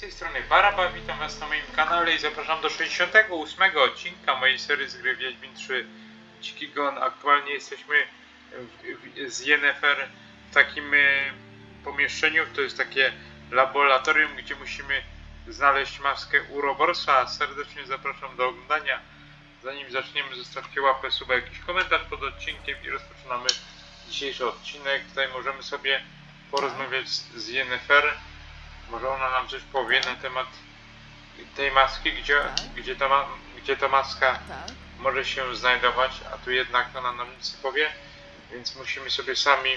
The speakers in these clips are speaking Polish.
z tej strony Baraba, witam was na moim kanale i zapraszam do 68 odcinka mojej serii z gry Wiedźmin 3 Dziki Gon. Aktualnie jesteśmy w, w, z Yennefer w takim e, pomieszczeniu, to jest takie laboratorium, gdzie musimy znaleźć maskę Uroborsa. Serdecznie zapraszam do oglądania. Zanim zaczniemy, zostawcie łapę, suba, jakiś komentarz pod odcinkiem i rozpoczynamy dzisiejszy odcinek. Tutaj możemy sobie porozmawiać z, z Yennefer. Może ona nam coś powie na temat tej maski, gdzie, Tak. gdzie, ta, ma, gdzie ta maska Tak, może się znajdować, a tu jednak ona nam nic nie powie, więc musimy sobie sami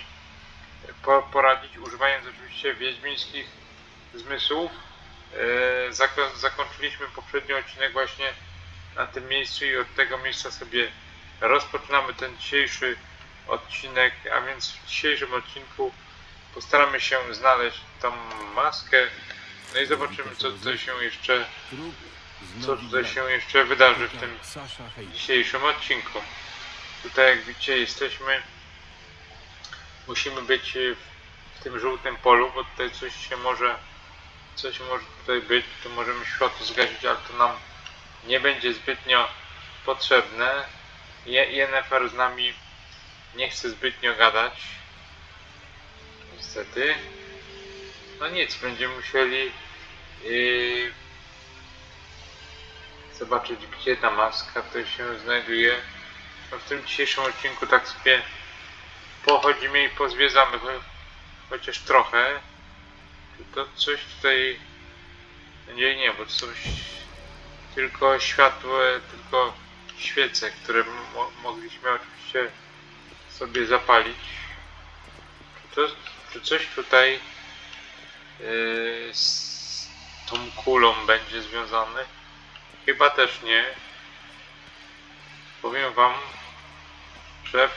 po, poradzić, używając oczywiście wiedźmińskich zmysłów. E, zako, zakończyliśmy poprzedni odcinek właśnie na tym miejscu i od tego miejsca sobie rozpoczynamy ten dzisiejszy odcinek, a więc w dzisiejszym odcinku postaramy się znaleźć tą maskę, no i zobaczymy co tutaj się jeszcze, co tutaj się jeszcze wydarzy w tym dzisiejszym odcinku. Tutaj jak widzicie jesteśmy, musimy być w tym żółtym polu, bo tutaj coś się może, coś może tutaj być, tu możemy światło zgasić, ale to nam nie będzie zbytnio potrzebne. Yennefer z nami nie chce zbytnio gadać. Niestety. No nic, będziemy musieli yy, zobaczyć gdzie ta maska to się znajduje. No w tym dzisiejszym odcinku tak sobie pochodzimy i pozwiedzamy cho- chociaż trochę. Czy to coś tutaj... Nie, nie, bo to są ś- tylko światło, tylko świece, które mo mogliśmy oczywiście sobie zapalić. Czy, to, czy coś tutaj z tą kulą będzie związane? Chyba też nie. Powiem wam, że,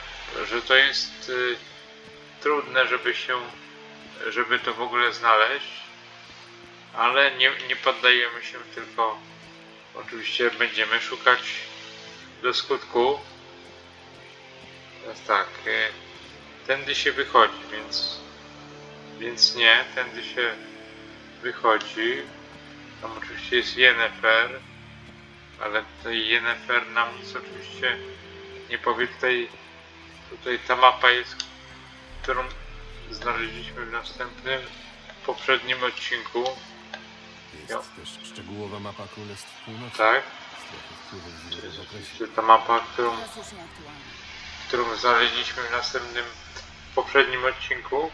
że to jest y, trudne, żeby się, żeby to w ogóle znaleźć, ale nie, nie poddajemy się, tylko oczywiście będziemy szukać do skutku. Teraz tak, y, tędy się wychodzi, więc, więc nie, tędy się wychodzi. Tam oczywiście jest Yennefer ale tutaj Yennefer nam nic oczywiście nie powie. Tutaj, tutaj ta mapa jest, którą znaleźliśmy w następnym, poprzednim odcinku. Jest też szczegółowa mapa Królestw Północy. Tak, to jest oczywiście ta mapa, którą, którą znaleźliśmy w następnym, poprzednim odcinku.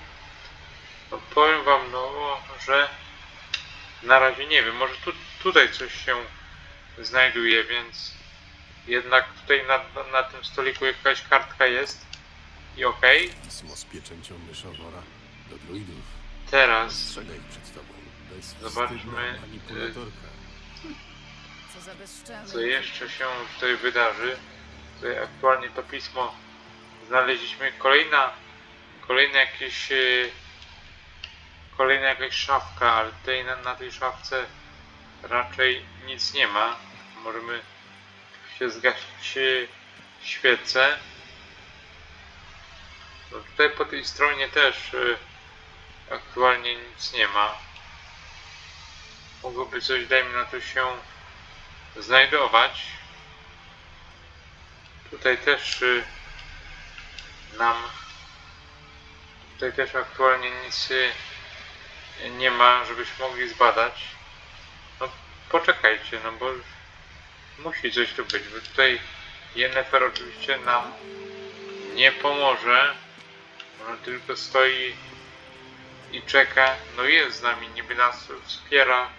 No powiem wam, no, że na razie nie wiem, może tu, tutaj coś się znajduje, więc jednak tutaj na, na tym stoliku jakaś kartka jest i okej. Pismo z pieczęcią myszowora do druidów. Teraz Strzegaj przed tobą. Bezwstydna Zobaczmy, manipulatorka. Co za bezczelny. co jeszcze się tutaj wydarzy. Tutaj aktualnie to pismo znaleźliśmy. Kolejna, kolejna jakieś e, kolejna jakaś szafka, ale tutaj na, na tej szafce raczej nic nie ma. Możemy się zgasić świecę. No tutaj po tej stronie też e, aktualnie nic nie ma. Mogłoby coś, dajmy na to się znajdować. Tutaj też y, nam tutaj też aktualnie nic y, nie ma, żebyśmy mogli zbadać. No poczekajcie, no bo musi coś tu być, bo tutaj Yennefer oczywiście nam nie pomoże. Ona tylko stoi i czeka. No jest z nami, niby nas wspiera,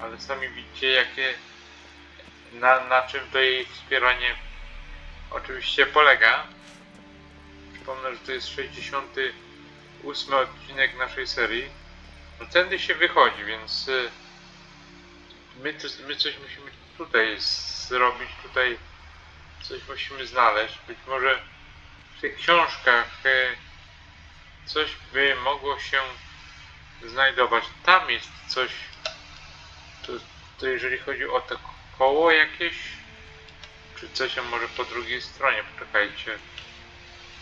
ale sami widzicie jakie na, na czym to jej wspieranie oczywiście polega. Przypomnę, że to jest 68 odcinek naszej serii. No tędy się wychodzi, więc y, my, my coś musimy tutaj zrobić, tutaj coś musimy znaleźć. Być może w tych książkach y, coś by mogło się znajdować. Tam jest coś, to, to jeżeli chodzi o to koło jakieś, czy coś a może po drugiej stronie, poczekajcie.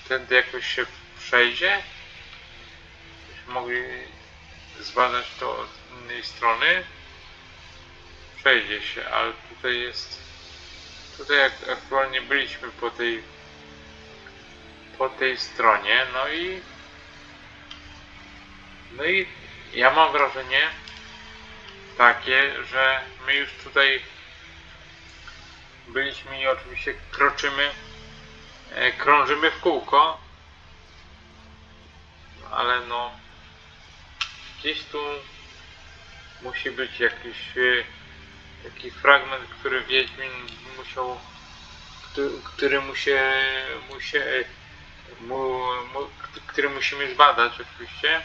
Tędy jakoś się przejdzie? Mogli zbadać to od innej strony, przejdzie się, ale tutaj jest, tutaj jak aktualnie byliśmy po tej, po tej stronie, no i, no i ja mam wrażenie takie, że my już tutaj byliśmy i oczywiście kroczymy, e, krążymy w kółko, ale no gdzieś tu musi być jakiś e, taki fragment, który Wiedźmin musiał, który, który mu się, mu się mu, mu, który musimy zbadać oczywiście.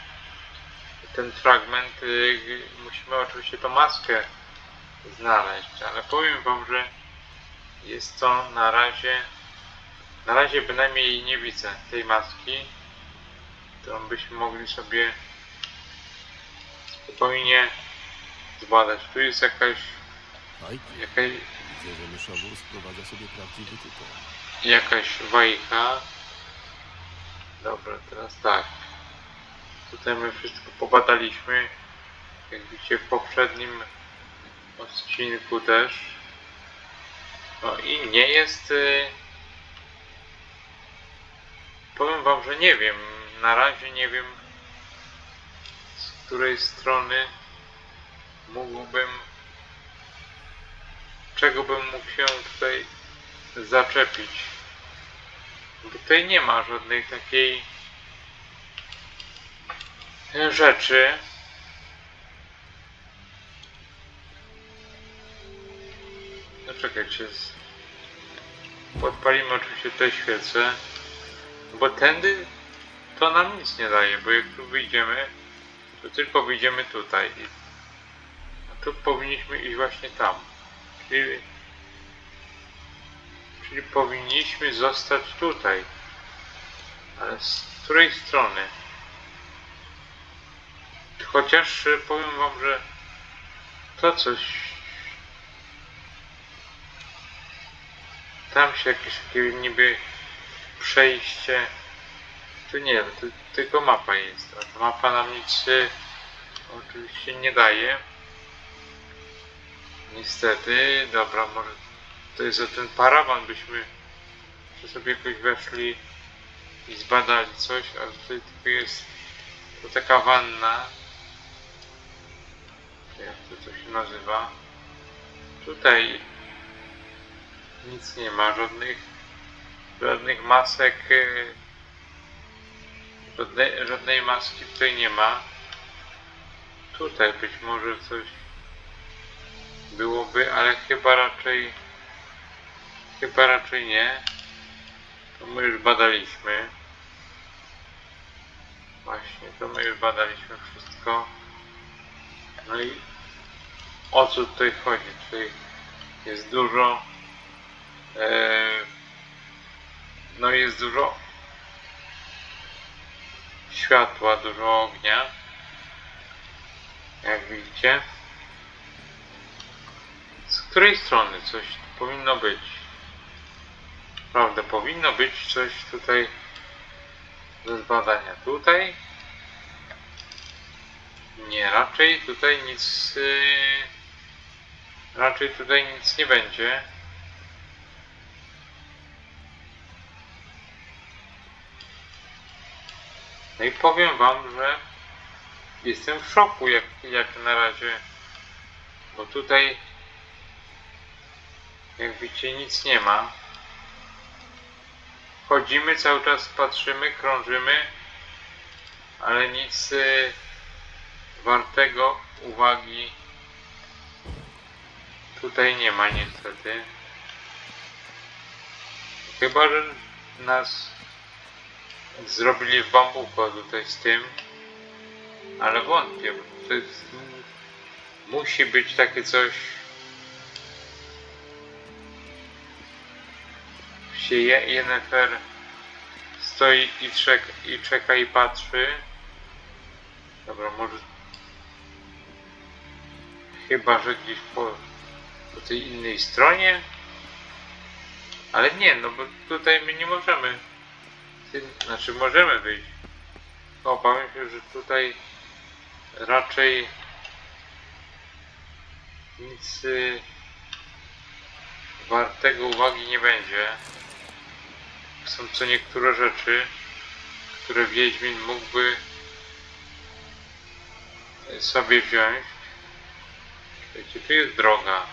Ten fragment y, musimy oczywiście tą maskę znaleźć, ale powiem wam, że jest to na razie na razie bynajmniej nie widzę tej maski, którą byśmy mogli sobie spokojnie zbadać. Tu jest jakaś, Fajki. jakaś, Widzę, że myszowór sprowadza sobie prawdziwy tytuł. jakaś wajcha. Dobra, teraz tak. Tutaj my wszystko pobadaliśmy. Jak widzicie w poprzednim odcinku też. No i nie jest. y, Powiem wam, że nie wiem. Na razie nie wiem z której strony mógłbym. Czego bym mógł się tutaj zaczepić. Bo tutaj nie ma żadnej takiej rzeczy. No czekajcie. Podpalimy oczywiście te świece. Bo tędy to nam nic nie daje, bo jak tu wyjdziemy, to tylko wyjdziemy tutaj. A tu powinniśmy iść właśnie tam. Czyli Czyli powinniśmy zostać tutaj. Ale z której strony? Chociaż powiem wam, że to coś. Tam się jakieś takie niby przejście. Tu nie wiem, tylko mapa jest. A mapa nam nic oczywiście nie daje. Niestety, dobra, może to jest za ten parawan byśmy że sobie jakoś weszli i zbadali coś, a tutaj tylko jest to taka wanna. Jak to, to się nazywa? Tutaj nic nie ma, żadnych żadnych masek y, żadnej, żadnej maski tutaj nie ma. Tutaj być może coś byłoby, ale chyba raczej Chyba raczej nie. To my już badaliśmy. Właśnie, to my już badaliśmy wszystko. No i o co tutaj chodzi? Tutaj jest dużo. E, no jest dużo światła, dużo ognia. Jak widzicie. Z której strony coś powinno być? Prawda, powinno być coś tutaj do zbadania. Tutaj? Nie, raczej tutaj nic. Yy, raczej tutaj nic nie będzie. No i powiem wam, że jestem w szoku jak, jak na razie. Bo tutaj jak widzicie nic nie ma. Chodzimy cały czas, patrzymy, krążymy, ale nic y, wartego uwagi tutaj nie ma niestety. Chyba, że nas zrobili w bambuko tutaj z tym, ale wątpię, to jest, musi być takie coś się je, Yennefer stoi i czeka, i czeka i patrzy. Dobra, może chyba, że gdzieś po, po tej innej stronie. Ale nie, no bo tutaj my nie możemy. Ty- Znaczy możemy wyjść. Obawiam się, że tutaj raczej nic y, wartego uwagi nie będzie. Są co niektóre rzeczy, które Wiedźmin mógłby sobie wziąć. Wiecie, tu jest droga.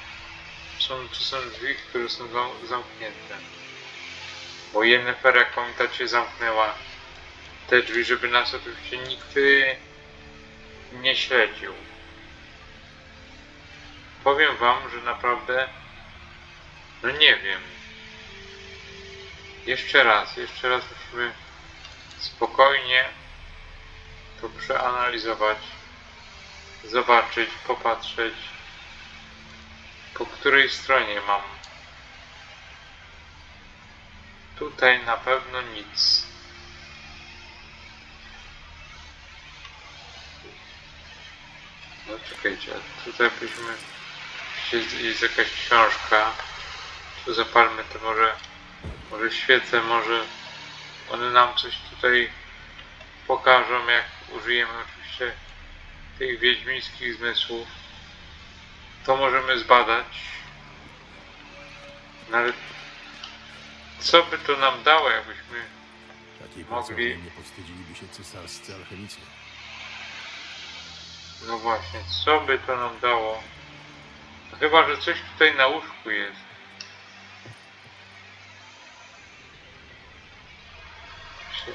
Są, tu są drzwi, które są zam- zamknięte. Bo Yennefer, jak pamiętacie, zamknęła te drzwi, żeby nas oczywiście nikt y, nie śledził. Powiem wam, że naprawdę no nie wiem. Jeszcze raz, jeszcze raz musimy spokojnie to przeanalizować, zobaczyć, popatrzeć, po której stronie mam. Tutaj na pewno nic. No czekajcie, a tutaj byśmy... Jest, jakaś książka. Tu zapalmy to może... Może świece, może... One nam coś tutaj pokażą, jak użyjemy oczywiście tych wiedźmińskich zmysłów. To możemy zbadać. No ale co by to nam dało, jakbyśmy Takiej Mogli. nie powstydziliby się cesarscy alchemicy. No właśnie, co by to nam dało? Chyba, że coś tutaj na łóżku jest. Czy-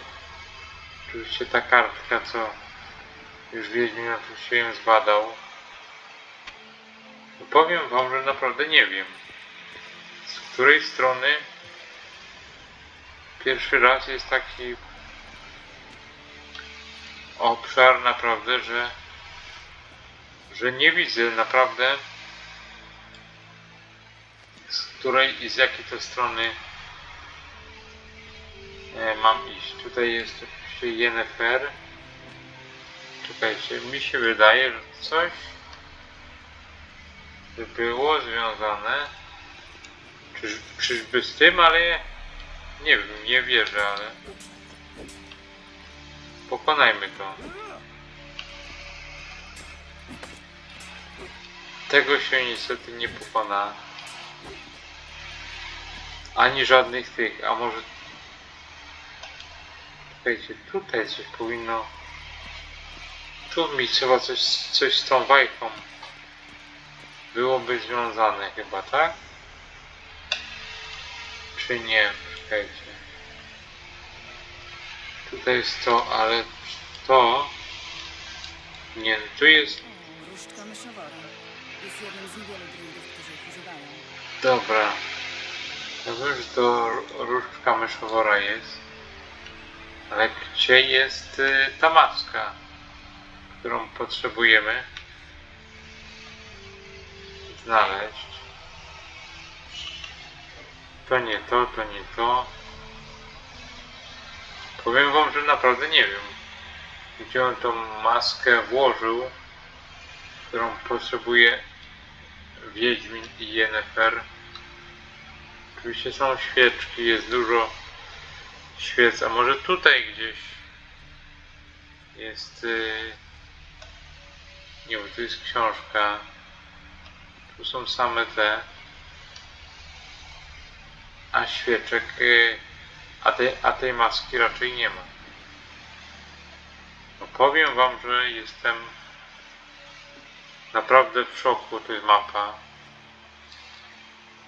Oczywiście ta kartka, co już Wiedźmin oczywiście ją zbadał. Powiem wam, że naprawdę nie wiem. Z której strony pierwszy raz jest taki obszar naprawdę, że że nie widzę naprawdę z której i z jakiej to strony e, mam iść. Tutaj jest oczywiście Yennefer. Czekajcie, mi się wydaje, że coś by było związane czyż, czyżby z tym, ale nie wiem, nie wierzę, ale pokonajmy to. Tego się niestety nie pokona. Ani żadnych tych, a może... Czekajcie, tutaj coś powinno... Tu mi trzeba coś, coś z tą wajką byłoby związane chyba, tak? Czy nie? Czekajcie. Tutaj jest to, ale to... Nie, tu jest różdżka myszowora. Jest jednym z niewielu druidów, którzy ich używają. Dobra. Wiem, że to różdżka myszowora jest. Ale gdzie jest y, ta maska, którą potrzebujemy znaleźć? To nie to, to nie to. Powiem wam, że naprawdę nie wiem, gdzie on tą maskę włożył, którą potrzebuje Wiedźmin i Yennefer. Oczywiście są świeczki, jest dużo świec, a może tutaj gdzieś jest... Yy... Nie, bo tu jest książka. Tu są same te. A świeczek... Yy... A, tej, a tej maski raczej nie ma. No powiem wam, że jestem naprawdę w szoku. To jest mapa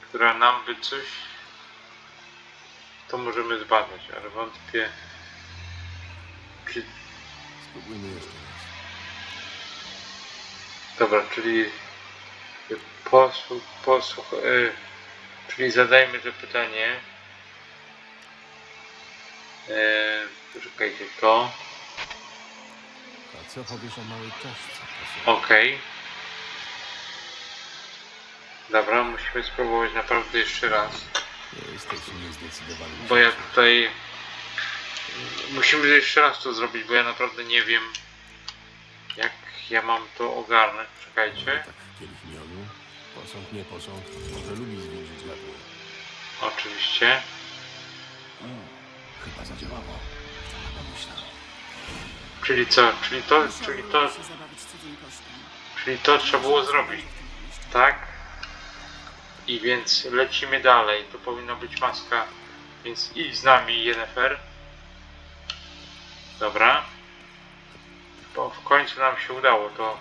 która nam by coś to możemy zbadać, ale wątpię czy Spróbujmy jeszcze raz. dobra, czyli posłuch, posłuch y, czyli zadajmy to pytanie y, czekajcie to A co powiesz o małej czaszce? okej dobra, musimy spróbować naprawdę jeszcze raz jesteś niezdecydowany. Bo ja tutaj. Musimy jeszcze raz to zrobić, bo ja naprawdę nie wiem, jak ja mam to ogarnąć. Czekajcie. Tak, kielich miodu. Posąg, nie posąg. Może lubi. Oczywiście. Chyba zadziałało. Pomyślał. Czyli co? Czyli to, czyli to, się zabawić cudzym kosztem. czyli to trzeba było zrobić. Tak? I więc lecimy dalej. Tu powinna być maska. Więc idź z nami, Yennefer. Dobra. Bo w końcu nam się udało to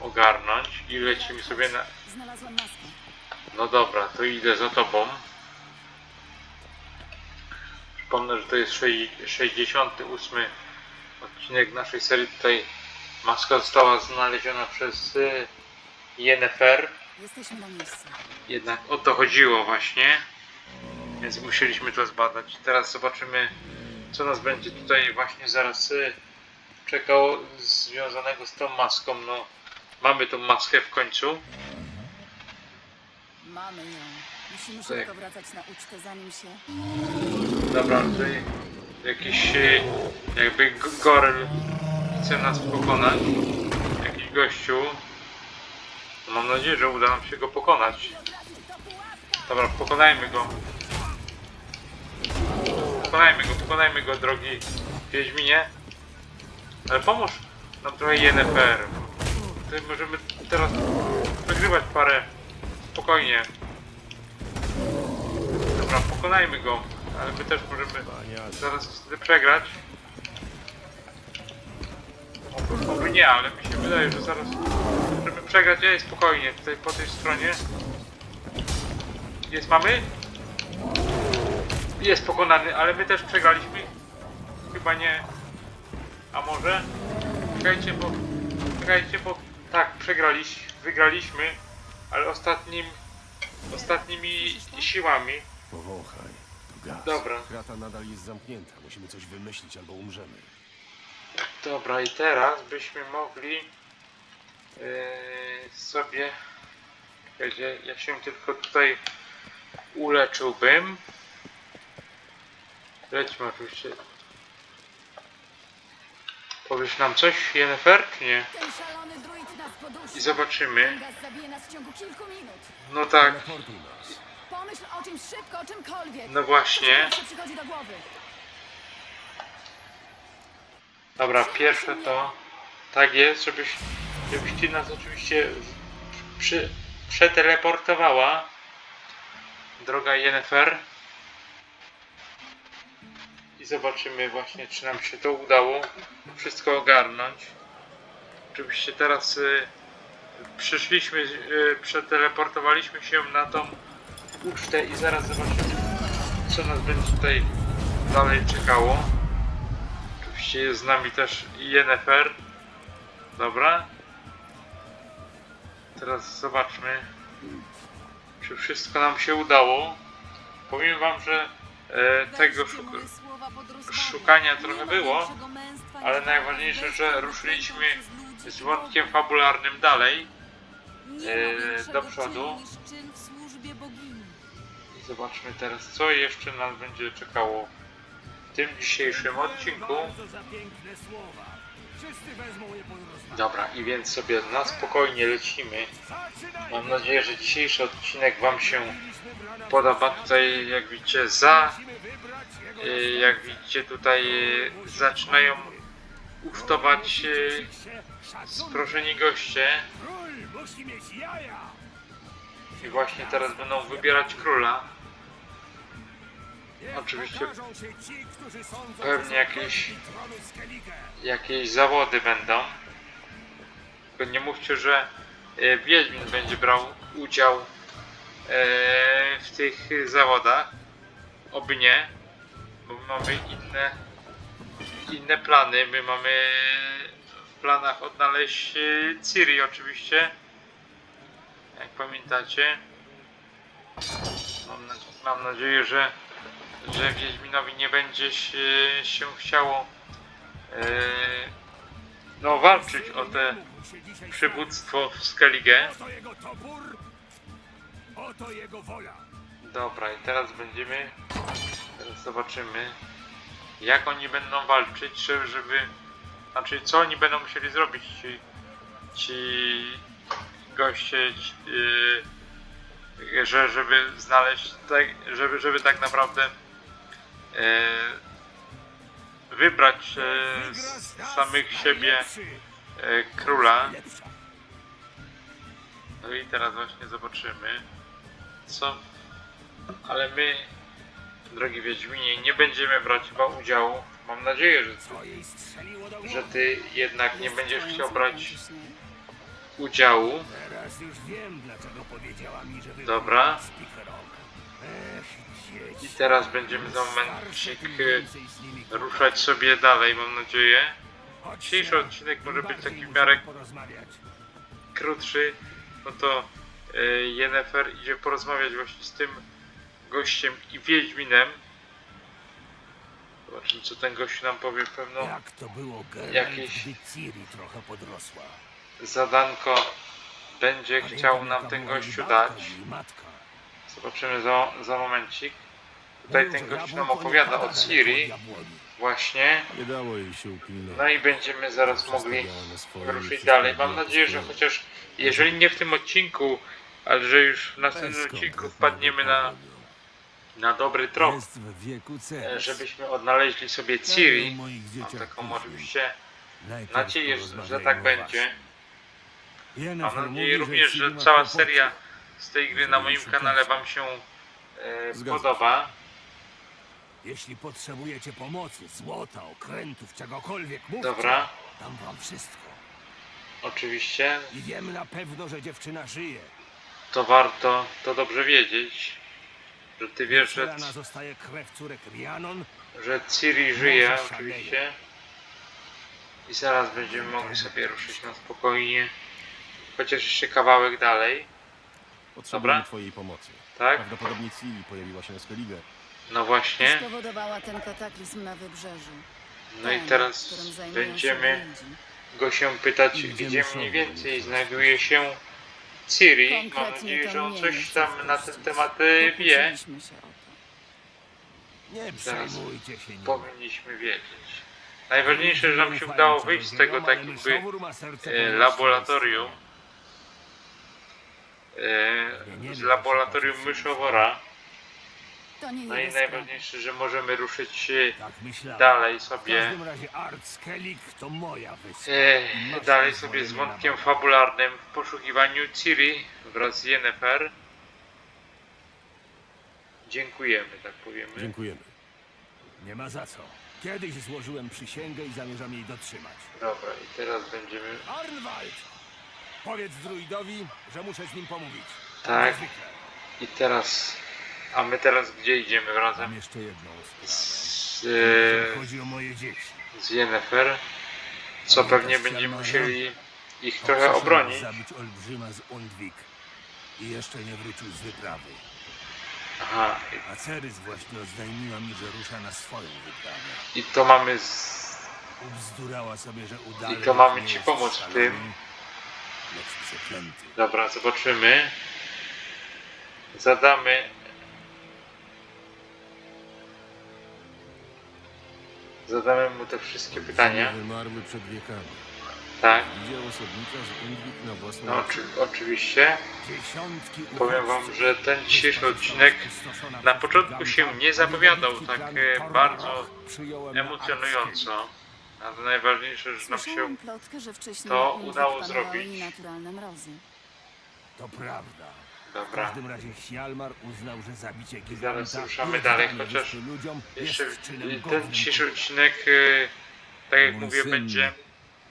ogarnąć i lecimy sobie na... Znalazłam maskę. No dobra, to idę za tobą. Przypomnę, że to jest szej- 68 odcinek naszej serii. Tutaj maska została znaleziona przez y, Yennefer. Jesteśmy na miejscu. Jednak o to chodziło właśnie. Więc musieliśmy to zbadać. Teraz zobaczymy, co nas będzie tutaj właśnie zaraz y, czekało związanego z tą maską. No, mamy tą maskę w końcu. Mamy ją. Musimy szybko wracać na ucztę, zanim się... Dobra, tutaj jakiś y, jakby goryl chce nas pokonać. Jakiś gościu. Mam nadzieję, że uda nam się go pokonać. Dobra, pokonajmy go. Pokonajmy go, pokonajmy go, drogi Wiedźminie. Ale pomóż nam trochę Yennefer. Tutaj możemy teraz wygrywać parę. Spokojnie. Dobra, pokonajmy go. Ale my też możemy zaraz wtedy przegrać. Oby, nie, ale mi się wydaje, że zaraz możemy przegrać. Ej, spokojnie, tutaj po tej stronie. Jest mamy? Jest pokonany, ale my też przegraliśmy. Chyba nie. A może? Czekajcie, bo... Czekajcie, bo... Tak, przegraliśmy, wygraliśmy, ale ostatnim... Ostatnimi siłami. Powąchaj. To gaz. Dobra. Krata nadal jest zamknięta. Musimy coś wymyślić albo umrzemy. Dobra, i teraz byśmy mogli yy, sobie. Czekajcie, ja się tylko tutaj uleczyłbym. Lećmy oczywiście. Powiesz nam coś, Yennefer, czy nie? Ten szalony druid nas podusi. I zobaczymy. Gaz zabije nas w ciągu kilku minut. No tak, nas. Pomyśl o czymś szybko, o czymkolwiek. no właśnie. Co ci pierwsze przychodzi do głowy? Dobra, pierwsze to tak jest, żebyś, żebyś ty nas oczywiście przy, przeteleportowała, droga Yennefer. I zobaczymy właśnie, czy nam się to udało wszystko ogarnąć. Oczywiście teraz y, przyszliśmy, y, przeteleportowaliśmy się na tą ucztę i zaraz zobaczymy, co nas będzie tutaj dalej czekało. Oczywiście jest z nami też Yennefer. Dobra. Teraz zobaczmy, czy wszystko nam się udało. Powiem wam, że e, tego szuka szukania trochę było, ale najważniejsze, że ruszyliśmy z wątkiem fabularnym dalej. e, do przodu. Zobaczmy teraz, co jeszcze nas będzie czekało w tym dzisiejszym odcinku. Dobra, i więc sobie na spokojnie lecimy. Mam nadzieję, że dzisiejszy odcinek Wam się podoba. Tutaj, jak widzicie, za, y, jak widzicie, tutaj y, zaczynają ucztować y, sproszeni goście. I właśnie teraz będą wybierać króla. Oczywiście pewnie jakieś-. Jakieś zawody będą. Tylko nie mówcie, że y, Wiedźmin będzie brał udział y, w tych zawodach. Oby nie, bo my mamy inne, inne plany. My mamy w planach odnaleźć y, Ciri oczywiście. Jak pamiętacie. Mam, mam nadzieję, że, że Wiedźminowi nie będzie się, się chciało e, no walczyć o te przywództwo w Skellige. Dobra, i teraz będziemy. Teraz zobaczymy, jak oni będą walczyć, żeby. Znaczy, co oni będą musieli zrobić ci, ci goście, ci, yy, że, żeby znaleźć, tak, żeby, żeby tak naprawdę wybrać e, z samych siebie e, króla. No i teraz właśnie zobaczymy, co. Ale my, drogi Wiedźminie, nie będziemy brać chyba udziału. Mam nadzieję, że, do że ty jednak nie będziesz chciał brać udziału. Teraz już wiem, dlaczego powiedziała mi, że Dobra. I teraz będziemy za momencik nimi ruszać sobie dalej, mam nadzieję. Dzisiejszy odcinek może być taki w miarę krótszy, no to e, Yennefer idzie porozmawiać właśnie z tym gościem i Wiedźminem. Zobaczymy co ten gość nam powie, pewno Jak to było jakieś- trochę podrosła? zadanko będzie chciał nam ten gościu dać. Zobaczymy za, za momencik. Tutaj ten gość nam opowiada o Ciri właśnie. Nie dało jej się upilnować. No i będziemy zaraz mogli ruszyć dalej. Mam nadzieję, że chociaż jeżeli nie w tym odcinku, ale że już w następnym odcinku wpadniemy na, na dobry trop. E, żebyśmy odnaleźli sobie Ciri. Mam taką oczywiście nadzieję, że- tak będzie. Mam nadzieję również, że cała seria z tej gry na moim kanale Wam się e, się. podoba. Jeśli potrzebujecie pomocy, złota, okrętów, czegokolwiek, mówcie. Dobra, Dam wam wszystko. oczywiście I wiem na pewno, że dziewczyna żyje. to warto, to dobrze wiedzieć, że Ty wiesz, że, zostaje krew córek Rhiannon. że Ciri żyje Może szaleje. oczywiście. I zaraz będziemy mogli sobie ruszyć na spokojnie. Chociaż jeszcze kawałek dalej, Potrzebujemy Dobra. twojej pomocy. tak? Prawdopodobnie Ciri pojawiła się na Skellige. No właśnie. Spowodowała ten kataklizm na wybrzeżu. No i Ten, teraz którym zajmują się będziemy go się pytać, Idziemy gdzie mniej sobie, więcej znajduje się Ciri. Mam Konkretnie nadzieję, to że on nie coś jest tam na ten temat e, wie. Pokłóciliśmy się o to. Nie przejmujcie się nim. Powinniśmy wiedzieć. Najważniejsze, że nam się udało wyjść z tego tak jakby e, laboratorium. e, z laboratorium myszowora. To nie No i jego sprawa. najważniejsze, że możemy ruszyć e, Tak myślałem. dalej W sobie. każdym razie Art Skellig to moja wyspa. E, dalej sobie z wątkiem fabularnym w poszukiwaniu Ciri wraz z Yennefer. Dziękujemy, tak powiemy. Dziękujemy. Nie ma za co. Kiedyś złożyłem przysięgę i zamierzam jej dotrzymać. Dobra, i teraz będziemy. Arnwald! Powiedz druidowi, że muszę z nim pomówić. Tak. Jak zwykle. I teraz. A my teraz gdzie idziemy Mam razem? jeszcze jedną sprawę. Z, e, Chodzi o moje dzieci. z Yennefer. Co pewnie będziemy musieli ich trochę obronić. zabić olbrzyma z Undwik. I jeszcze nie wrócił z wyprawy. Aha, A Cerys właśnie oznajmiła mi, że rusza na swoją wyprawę. i, i to mamy z. Ubzdurała sobie, że I to mamy ci pomóc w tym. Lecz przeklęty. Dobra, zobaczymy. Zadamy. Zadamy mu te wszystkie pytania. Wymarły przed wiekami. Tak, Widział osobnika z na własną no oczy, oczywiście. Powiem wam, że ten dzisiejszy odcinek na początku się nie zapowiadał tak e, bardzo emocjonująco. A to najważniejsze, że nam się plotkę, że wcześniej to udało zrobić. mrozy. To prawda. W Dobra. każdym razie Hjalmar uznał, że zabicie zaraz giganta ruszamy i dalej, oddanie chociaż ludziom Jeszcze jest czynem ten godnym dzisiejszy odcinek, e, tak jak Mój mówię, syn będzie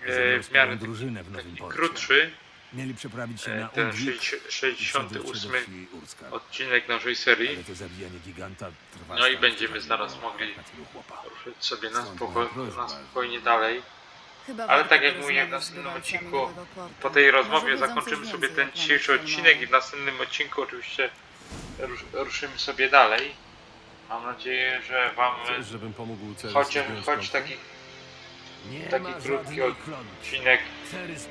e, Zebrał w swoją miarę drużynę w nowym taki porcie. krótszy. Mieli przeprawić się E, na Ten Undwik sześćdzie- i 68 przedrzeć się do wsi Urska. odcinek naszej serii. Ale to zabijanie giganta trwa No i będziemy zaraz mogli chłopa. Ruszyć sobie na, Stąd spoko prośba. na spokojnie dalej. Chyba Ale warto tak jak mówię, w porozmawiać z następnym odcinku, Nowego Portu. Po tej rozmowie wiedzą zakończymy coś sobie więcej ten na dzisiejszy odcinek i w następnym odcinku oczywiście rusz, ruszymy sobie dalej. Mam nadzieję, że Wam Chcesz, żebym pomógł choć klątwę? taki Nie Taki ma krótki żadnej klątwy. odcinek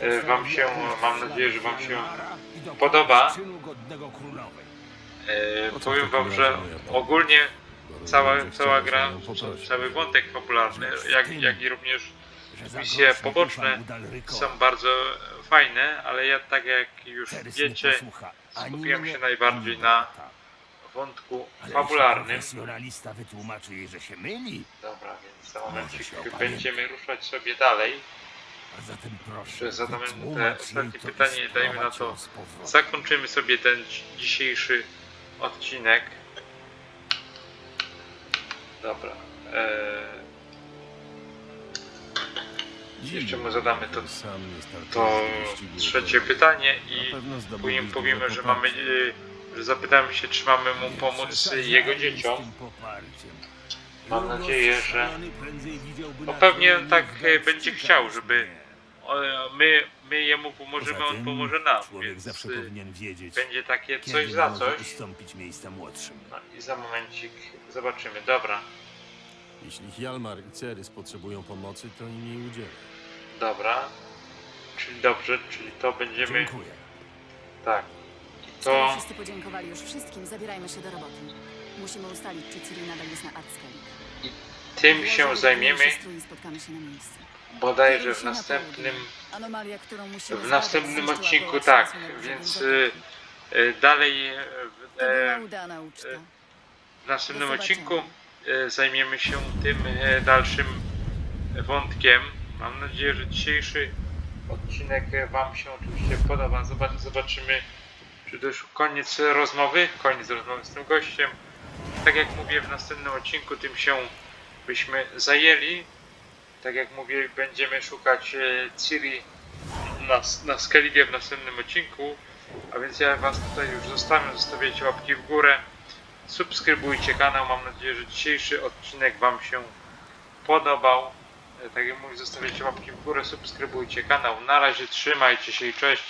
e, Wam się, mam nadzieję, że Wam się Hjalmara i dokonać podoba. czynu godnego królowej. e, w powiem takim Wam, razie że moja pomoc? ogólnie cała, cała gra, poprosić. cały wątek fabularny, jak, jak i również misje poboczne są bardzo fajne, ale ja tak jak już wiecie, skupiłem się najbardziej na wątku fabularnym. profesjonalista wytłumaczy jej, że się myli, Dobra, więc za momencik będziemy ruszać sobie dalej. a zatem proszę, zadamy te ostatnie i pytanie, dajmy na to. Zakończymy sobie ten dzi- dzisiejszy odcinek. Dobra. Eee, jeszcze mu zadamy to, to trzecie pytanie i później powiemy, że mamy, y, że zapytamy się, czy mamy mu pomóc jego dzieciom. Mam nadzieję, że- No pewnie tak, e, będzie chciał, żeby- My, my jemu pomożemy, on pomoże nam, Człowiek zawsze y, powinien wiedzieć, będzie takie coś za coś. ustąpić miejsca młodszym. No i za momencik zobaczymy. Dobra, Jeśli Hjalmar i Cerys potrzebują pomocy, to im jej udzielę. Dobra. Czyli dobrze, czyli to będziemy. Dziękuję. Tak. Skoro To wszyscy podziękowali już wszystkim, zabierajmy się do roboty. Musimy ustalić, czy Ciri nadal jest na Artscape. tym się zajmiemy I spotkamy się na miejscu. bodajże w następnym. Anomalia, którą musimy w zbadać, następnym zniszczyła odcinku, koło tak. sensu Więc y, dalej w, To była e, udana uczta. e, w następnym Do zobaczenia. odcinku y, zajmiemy się tym e, dalszym wątkiem. Mam nadzieję, że dzisiejszy odcinek Wam się oczywiście podoba. Zobac- Zobaczymy, czy to już koniec rozmowy, koniec rozmowy z tym gościem. Tak jak mówię, w następnym odcinku tym się byśmy zajęli. Tak jak mówię, będziemy szukać e, Ciri na, na Skellige w następnym odcinku. A więc ja Was tutaj już zostawiam, zostawiajcie łapki w górę. Subskrybujcie kanał, mam nadzieję, że dzisiejszy odcinek Wam się podobał. E, Tak jak mówię, zostawiajcie łapki w górę, subskrybujcie kanał. Na razie trzymajcie się i cześć.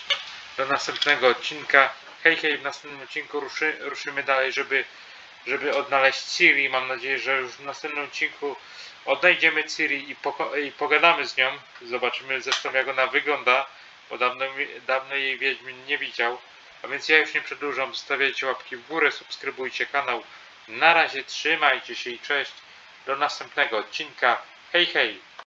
Do następnego odcinka. Hej, hej, w następnym odcinku ruszy, ruszymy dalej, żeby, żeby odnaleźć Ciri. Mam nadzieję, że już w następnym odcinku odnajdziemy Ciri i, i pogadamy z nią. Zobaczymy zresztą jak ona wygląda, bo dawno, dawno jej Wiedźmin nie widział. A więc ja już nie przedłużam, zostawiajcie łapki w górę, subskrybujcie kanał. Na razie trzymajcie się i cześć. Do następnego odcinka. Hej, hej!